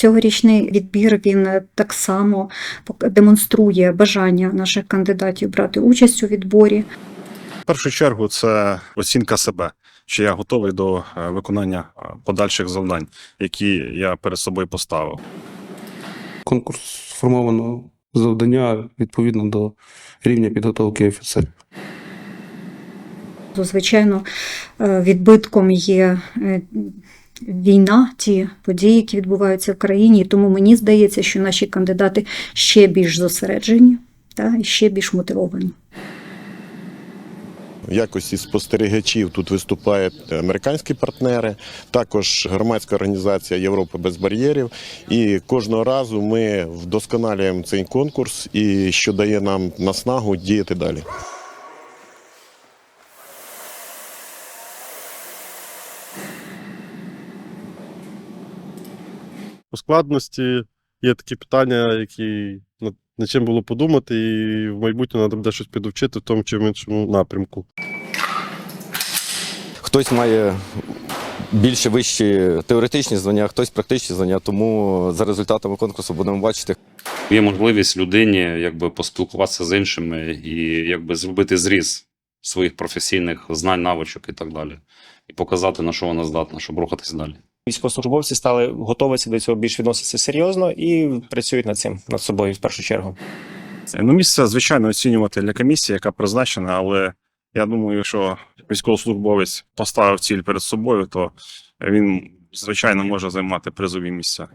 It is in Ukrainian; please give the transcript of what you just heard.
Цьогорічний відбір він е, так само демонструє бажання наших кандидатів брати участь у відборі. В першу чергу це оцінка себе, чи я готовий до е, виконання е, подальших завдань, які я перед собою поставив. Конкурс сформовано завдання відповідно до рівня підготовки офіцерів. Звичайно, відбитком є війна, ті події, які відбуваються в країні. Тому мені здається, що наші кандидати ще більш зосереджені та, ще більш мотивовані. В якості спостерігачів тут виступають американські партнери, також громадська організація Європи без бар'єрів. І кожного разу ми вдосконалюємо цей конкурс, і що дає нам наснагу діяти далі. По складності є такі питання, які над, над чим було подумати, і в майбутньому треба буде щось підвчити в тому чи в іншому напрямку. Хтось має більше вищі теоретичні знання, хтось практичні знання, тому за результатами конкурсу будемо бачити, Є можливість людині якби поспілкуватися з іншими і якби зробити зріз своїх професійних знань, навичок і так далі. І показати, на що вона здатна, щоб рухатись далі. Військовослужбовці стали готуватися до цього більш відноситися серйозно і працюють над цим, над собою в першу чергу. Ну, місце, звичайно, оцінювати для комісії, яка призначена, але я думаю, що військовослужбовець поставив ціль перед собою, то він, звичайно, може займати призові місця.